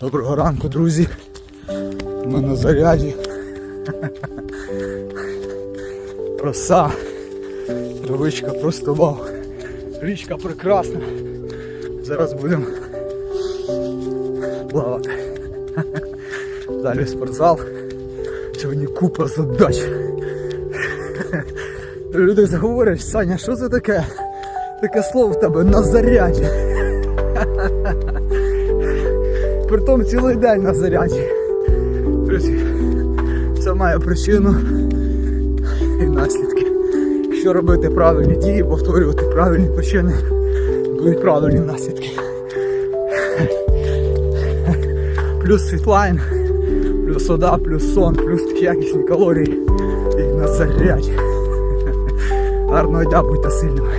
Доброго ранку, друзі. Ми на заряді. Роса. Травичка просто вау. Річка прекрасна. Зараз будемо плавати. Далі спортзал. Сьогодні купа задач. Люди заговорять, Саня, що це таке? Таке слово в тебе на заряді. Притом цілий день на заряді. Друзі, це має причину і наслідки. Якщо робити правильні дії, повторювати правильні причини, будуть правильні наслідки. Плюс світлайн, плюс вода, плюс сон, плюс якісні калорії і на заряді. Гарного дня, будьте сильними.